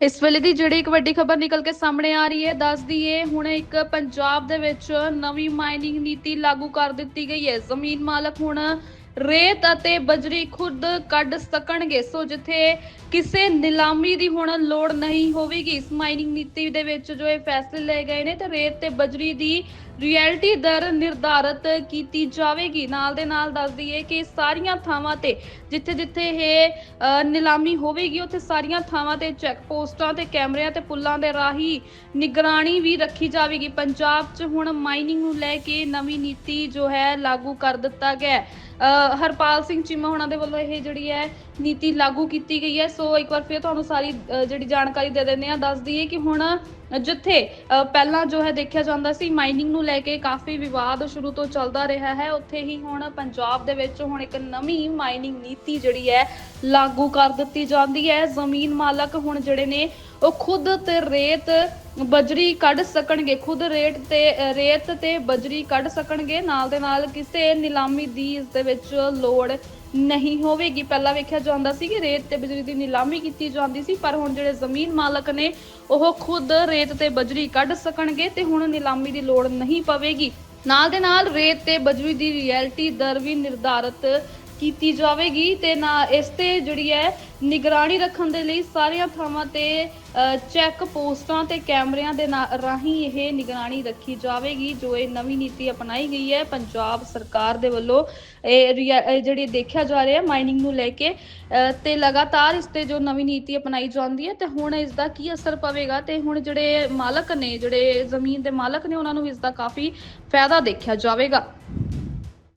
ਇਸ ਵੇਲੇ ਦੀ ਜਿਹੜੀ ਇੱਕ ਵੱਡੀ ਖਬਰ ਨਿਕਲ ਕੇ ਸਾਹਮਣੇ ਆ ਰਹੀ ਹੈ, ਦੱਸ ਦਈਏ, ਹੁਣ ਇੱਕ ਪੰਜਾਬ ਦੇ ਵਿੱਚ ਨਵੀਂ ਮਾਈਨਿੰਗ ਨੀਤੀ ਲਾਗੂ ਕਰ ਦਿੱਤੀ ਗਈ ਹੈ। ਜ਼ਮੀਨ ਮਾਲਕ ਹੁਣ ਰੇਤ ਅਤੇ ਬਜਰੀ ਖੁਦ ਕੱਢ ਸਕਣਗੇ। ਸੋ ਜਿੱਥੇ ਕਿਸੇ ਨਿਲਾਮੀ ਦੀ ਹੁਣ ਲੋੜ ਨਹੀਂ ਹੋਵੇਗੀ, ਇਸ ਮਾਈਨਿੰਗ ਨੀਤੀ ਦੇ ਵਿੱਚ ਜੋ ਇਹ ਫੈਸਲੇ ਲਏ ਗਏ ਨੇ, ਤੇ ਰੇਤ ਤੇ ਬਜਰੀ ਦੀ ਰਿਐਲਿਟੀ ਦਰ ਨਿਰਧਾਰਤ ਕੀਤੀ ਜਾਵੇਗੀ। ਨਾਲ ਦੇ ਨਾਲ ਦੱਸ ਦਈਏ ਕਿ ਸਾਰੀਆਂ ਥਾਵਾਂ ਤੇ ਜਿੱਥੇ ਜਿੱਥੇ ਇਹ ਨਿਲਾਮੀ ਹੋਵੇਗੀ, ਉੱਥੇ ਸਾਰੀਆਂ ਥਾਵਾਂ ਤੇ ਚੈੱਕ ਪੋਸਟਾਂ ਤੇ ਕੈਮਰਿਆਂ ਤੇ ਪੁੱਲਾਂ ਦੇ ਰਾਹੀਂ ਨਿਗਰਾਨੀ ਵੀ ਰੱਖੀ ਜਾਵੇਗੀ। ਪੰਜਾਬ 'ਚ ਹੁਣ ਮਾਈਨਿੰਗ ਨੂੰ ਲੈ ਕੇ ਨਵੀਂ ਨੀਤੀ ਜੋ ਹੈ ਲਾਗੂ ਕਰ ਦਿੱਤਾ ਗਿਆ ਹਰਪਾਲ ਸਿੰਘ ਚੀਮਾ ਉਹਨਾਂ ਦੇ ਵੱਲੋਂ ਇਹ ਜਿਹੜੀ ਹੈ ਨੀਤੀ ਲਾਗੂ ਕੀਤੀ ਗਈ ਹੈ। ਸੋ ਇੱਕ ਵਾਰ ਫਿਰ ਤੁਹਾਨੂੰ ਸਾਰੀ ਜਿਹੜੀ ਜਾਣਕਾਰੀ ਦੇ ਦਿੰਦੇ ਆ ਦੱਸ ਦਈਏ ਕਿ ਹੁਣ ਜਿੱਥੇ ਪਹਿਲਾਂ ਜੋ ਹੈ ਦੇਖਿਆ ਜਾਂਦਾ ਸੀ ਮਾਈਨਿੰਗ ਨੂੰ ਲੈ ਕੇ ਕਾਫੀ ਵਿਵਾਦ ਸ਼ੁਰੂ ਤੋਂ ਚੱਲਦਾ ਰਿਹਾ ਹੈ। ਉੱਥੇ ਹੀ ਹੁਣ ਪੰਜਾਬ ਦੇ ਵਿੱਚ ਹੁਣ ਇੱਕ ਨਵੀਂ ਮਾਈਨਿੰਗ ਨੀਤੀ ਜਿਹੜੀ ਹੈ ਲਾਗੂ ਕਰ ਦਿੱਤੀ ਜਾਂਦੀ ਹੈ। ਜ਼ਮੀਨ ਮਾਲਕ ਹੁਣ ਜਿਹੜੇ ਨੇ, ਉਹ ਖੁਦ ਤੇ ਰੇਤ ਬਜਰੀ ਕੱਢ ਸਕਣਗੇ ਖੁਦ ਰੇਤ ਤੇ ਅ, ਰੇਤ ਤੇ ਬਜਰੀ ਕੱਢ ਸਕਣਗੇ। ਨਾਲ ਦੇ ਨਾਲ ਕਿਸੇ ਨਿਲਾਮੀ ਦੀ ਇਸ ਦੇ ਵਿੱਚ ਲੋੜ ਨਹੀਂ ਹੋਵੇਗੀ। ਪਹਿਲਾਂ ਵੇਖਿਆ ਜਾਂਦਾ ਸੀ ਕਿ ਰੇਤ ਤੇ ਬਜਰੀ ਦੀ ਨਿਲਾਮੀ ਕੀਤੀ ਜਾਂਦੀ ਸੀ ਪਰ ਹੁਣ ਜਿਹੜੇ ਜ਼ਮੀਨ ਮਾਲਕ ਨੇ ਉਹ ਖੁਦ ਰੇਤ ਤੇ ਬਜਰੀ ਕੱਢ ਸਕਣਗੇ ਤੇ ਹੁਣ ਨਿਲਾਮੀ ਦੀ ਲੋੜ ਨਹੀਂ ਪਵੇਗੀ। ਨਾਲ ਦੇ ਨਾਲ ਰੇਤ ਤੇ ਬਜਰੀ ਦੀ ਰਿਐਲਿਟੀ ਦਰ ਵੀ ਨਿਰਧਾਰਤ ਕੀਤੀ ਜਾਵੇਗੀ ਤੇ ਨਾ ਇਸ ਤੇ ਜਿਹੜੀ ਹੈ ਨਿਗਰਾਨੀ ਰੱਖਣ ਦੇ ਲਈ ਸਾਰੀਆਂ ਥਾਵਾਂ ਤੇ ਚੈੱਕ ਪੋਸਟਾਂ ਤੇ ਕੈਮਰਿਆਂ ਦੇ ਨਾ- ਰਾਹੀਂ ਇਹ ਨਿਗਰਾਨੀ ਰੱਖੀ ਜਾਵੇਗੀ ਜੋ ਇਹ ਨਵੀਂ ਨੀਤੀ ਅਪਣਾਈ ਗਈ ਹੈ ਪੰਜਾਬ ਸਰਕਾਰ ਦੇ ਵੱਲੋਂ। ਇਹ ਰਿਆ- ਜਿਹੜੀ ਦੇਖਿਆ ਜਾ ਰਿਹਾ ਹੈ ਮਾਈਨਿੰਗ ਨੂੰ ਲੈ ਕੇ ਅ, ਤੇ ਲਗਾਤਾਰ ਇਸ ਤੇ ਜੋ ਨਵੀਂ ਨੀਤੀ ਅਪਣਾਈ ਜਾਂਦੀ ਹੈ ਤੇ ਹੁਣ ਇਸ ਦਾ ਕੀ ਅਸਰ ਪਵੇਗਾ ਤੇ ਹੁਣ ਜਿਹੜੇ ਮਾਲਕ ਨੇ ਜਿਹੜੇ ਜ਼ਮੀਨ ਦੇ ਮਾਲਕ ਨੇ ਉਹਨਾਂ ਨੂੰ ਇਸ ਦਾ ਕਾਫੀ ਫਾਇਦਾ ਦੇਖਿਆ ਜਾਵੇਗਾ।